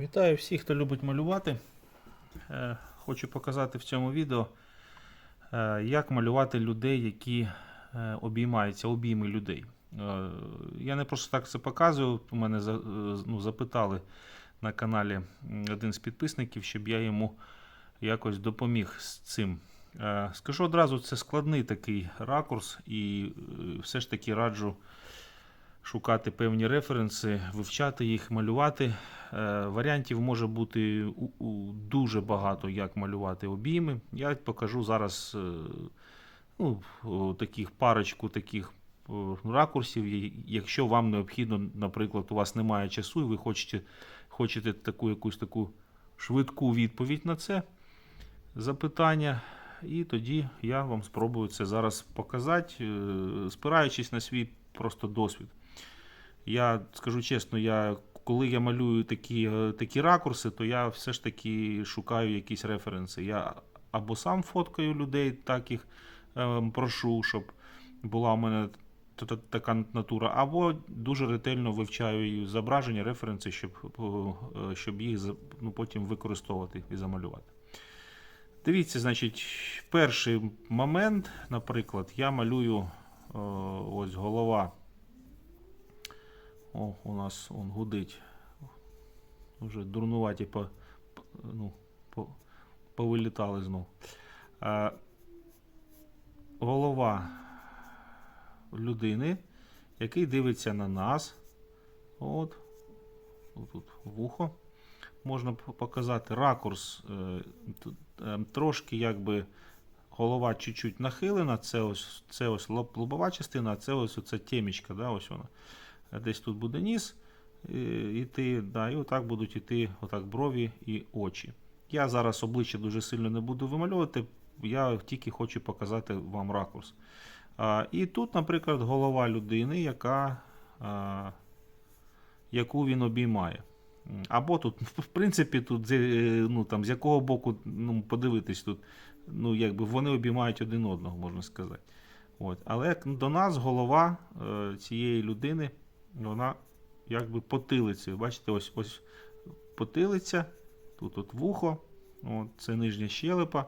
Вітаю всіх, хто любить малювати. Е, Хочу показати в цьому відео, е, як малювати людей, які е, обіймаються, обійми людей. Я не просто так це показую. У мене ну, запитали на каналі один з підписників, щоб я йому якось допоміг з цим. Скажу одразу, це складний такий ракурс, і все ж таки раджу шукати певні референси, вивчати їх, малювати. Е, Варіантів може бути дуже багато, як малювати обійми. Я покажу зараз е, ну, таких парочку таких ракурсів. Якщо вам необхідно, наприклад, у вас немає часу, і ви хочете, хочете таку якусь таку швидку відповідь на це запитання. І тоді я вам спробую це зараз показати, е, спираючись на свій просто досвід. Я скажу чесно, я, коли я малюю такі, е, такі ракурси, то я все ж таки шукаю якісь референси. Я або сам фоткаю людей, так їх е, прошу, щоб була у мене та- та- така натура, або дуже ретельно вивчаю зображення, референси, щоб, е, щоб їх ну, потім використовувати і замалювати. Дивіться, значить, перший момент, наприклад, я малюю ось голова. О, у нас он гудить. Уже дурнуваті по, ну, по, повилітали знов. Е, голова людини, який дивиться на нас. От. Тут вухо. Можна показати ракурс. е, е, трошки якби голова чуть-чуть нахилена. Це ось, це ось лобова частина, а це ось оця темічка, да, ось вона. Десь тут буде ніс. е, Іти, да, і отак будуть іти отак брові і очі. Я зараз обличчя дуже сильно не буду вимальовувати, я тільки хочу показати вам ракурс. А, і тут, наприклад, голова людини, яка, а, яку він обіймає. Або тут, в принципі, тут е, ну, там, з якого боку ну, подивитись тут, ну, якби вони обіймають один одного, можна сказати. От. Але до нас голова е, цієї людини, вона якби потилицею. Бачите, ось ось потилиця, тут от вухо, от, це нижня щелепа,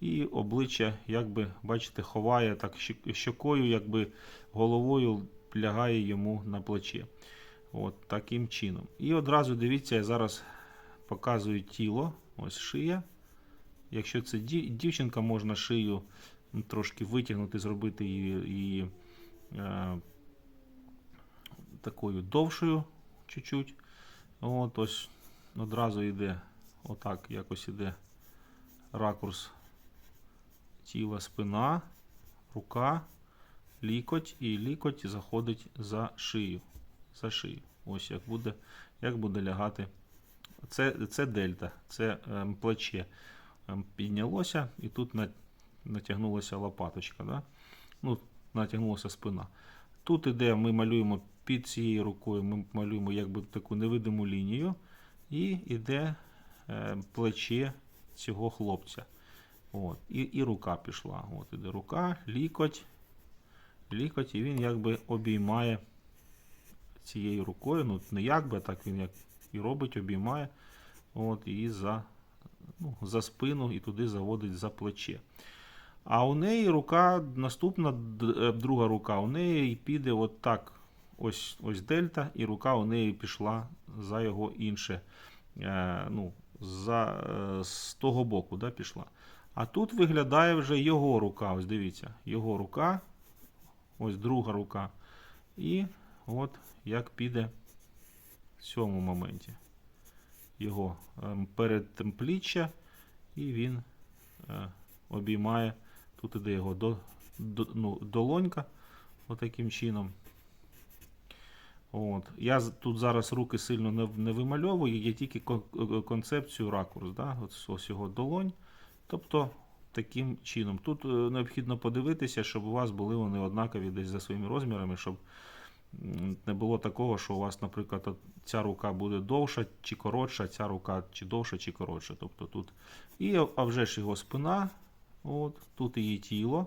і обличчя, якби, бачите, ховає так щокою, якби головою лягає йому на плече. От таким чином. І одразу дивіться, я зараз показую тіло, ось шия. Якщо це дівчинка, можна шию ну, трошки витягнути, зробити її, її е, такою довшою чуть-чуть. От ось одразу йде, отак якось іде ракурс тіла, спина, рука, лікоть, і лікоть заходить за шию. За шию. Ось як буде, як буде лягати. Це, це дельта, це ем, плече ем, піднялося, і тут на, натягнулася лопаточка. Да? Ну, натягнулася спина. Тут іде, ми малюємо під цією рукою, ми малюємо якби таку невидиму лінію, і йде е, плече цього хлопця. От. І, і рука пішла. От іде рука, лікоть, лікоть, і він якби обіймає цією рукою. Ну, не якби, а так він як і робить, обіймає. От, і за, ну, за спину, і туди заводить за плече. А у неї рука, наступна е, друга рука, у неї піде от так. Ось, ось дельта, і рука у неї пішла за його інше. Е, ну, за, е, з того боку да, пішла. А тут виглядає вже його рука. Ось дивіться, його рука, ось друга рука. І от як піде в цьому моменті. Його ем, передпліччя, і він обіймає. Тут іде його до, до, ну, долонька, отаким чином. От. Я тут зараз руки сильно не, не вимальовую, є тільки концепцію ракурс. Да? Ось, ось його долонь. Тобто таким чином. Тут е, необхідно подивитися, щоб у вас були вони однакові десь за своїми розмірами, щоб не було такого, що у вас, наприклад, ця рука буде довша чи коротша, ця рука чи довша, чи коротша. Тобто тут. І а вже ж його спина, от, тут її тіло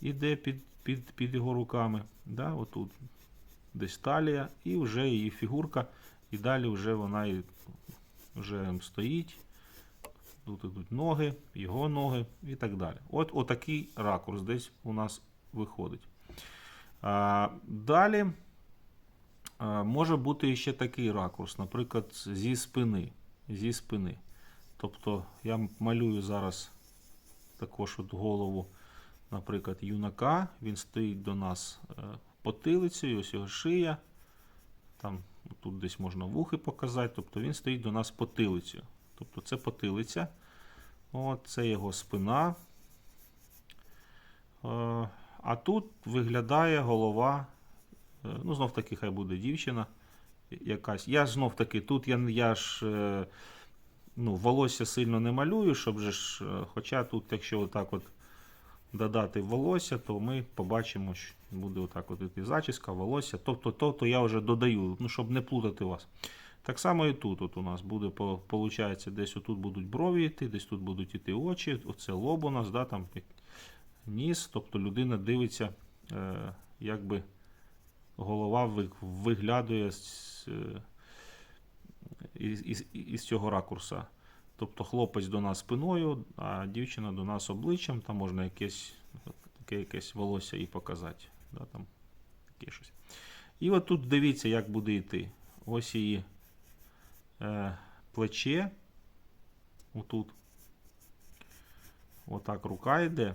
іде під, під, під його руками. Да? Отут десь талія, і вже її фігурка, і далі вже вона вже стоїть. Тут ідуть ноги, його ноги і так далі. От отакий ракурс десь у нас виходить. А, далі а, може бути ще такий ракурс, наприклад, зі спини. Зі спини. Тобто я малюю зараз також от голову, наприклад, юнака. Він стоїть до нас е, потилицею, ось його шия. Там тут десь можна вухи показати. Тобто він стоїть до нас потилицею. Тобто це потилиця. От, це його спина. Е, А тут виглядає голова. е, Ну, знов таки, хай буде дівчина якась. Я знов таки, тут я, я ж ну, волосся сильно не малюю, щоб же ж. е, Хоча тут, якщо отак от додати волосся, то ми побачимо, що буде отак от іти зачіска, волосся. Тобто, то, то я вже додаю, ну, щоб не плутати вас. Так само і тут от у нас буде, получається, десь отут будуть брові йти, десь тут будуть йти очі, оце лоб у нас, да, там ніс, тобто людина дивиться, е, якби голова виглядує з, е, із, із, із цього ракурса. Тобто хлопець до нас спиною, а дівчина до нас обличчям, там можна якесь, таке якесь волосся і показати. Да, там, таке щось. І от тут дивіться, як буде йти. Ось її е, плече. Отут. Отак рука йде.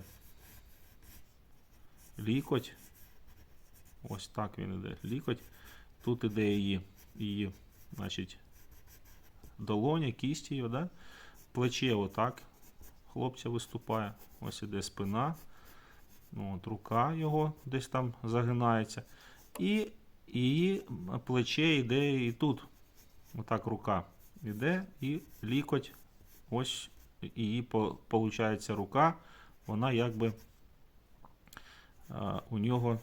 Лікоть. Ось так він іде. Лікоть. Тут іде її, її значить, долоня, кість її, да? плече отак. Хлопця виступає. Ось іде спина. Ну, От, рука його десь там загинається. І її плече йде і тут. Отак рука йде і лікоть. Ось її по- получається рука. Вона якби а, у нього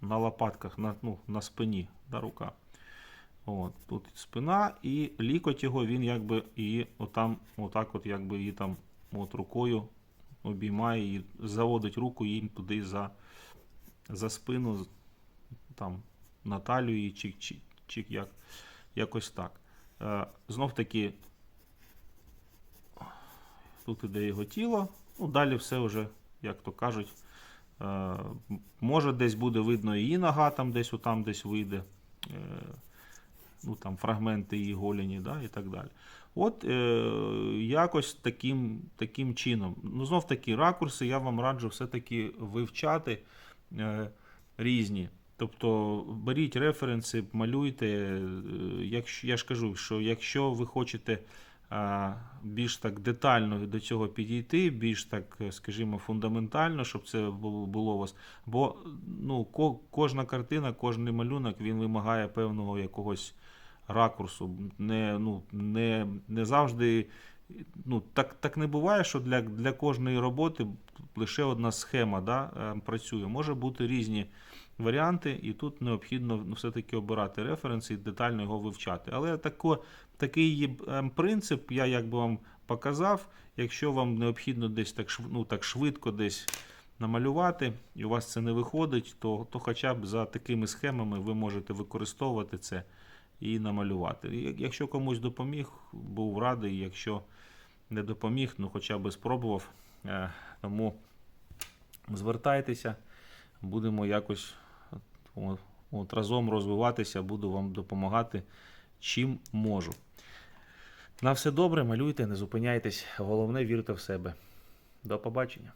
на лопатках, на, ну, на спині да, рука. От, тут спина і лікоть його, він якби її отам, отак от якби її там от рукою обіймає і заводить руку їм туди за, за спину, там, на талію чи, чи, чи як, якось так. Е, знов таки, тут іде його тіло, ну далі все вже, як то кажуть, е, може десь буде видно її нога, там десь отам десь вийде. Ну, там, фрагменти її голіні, да, і так далі. От е, якось таким, таким чином. Ну, знов таки, ракурси я вам раджу все-таки вивчати е, різні. Тобто беріть референси, малюйте. е, Якщо, я ж кажу, що якщо ви хочете більш так детально до цього підійти, більш так, е, скажімо, фундаментально, щоб це було, у вас. Бо ну, кожна картина, кожен малюнок він вимагає певного якогось ракурсу. Не, ну, не, не завжди. Ну, так, так не буває, що для, для кожної роботи лише одна схема да, е, працює. Може бути різні варіанти, і тут необхідно ну, все-таки обирати референси і детально його вивчати. Але тако, такий ем, принцип я якби вам показав. Якщо вам необхідно десь так, ну, так швидко десь намалювати, і у вас це не виходить, то, то хоча б за такими схемами ви можете використовувати це і намалювати. Якщо комусь допоміг, був радий. Якщо не допоміг, ну хоча б спробував. Е, Тому звертайтеся, будемо якось от, от, разом розвиватися, буду вам допомагати чим можу. На все добре, малюйте, не зупиняйтесь. Головне, вірте в себе. До побачення.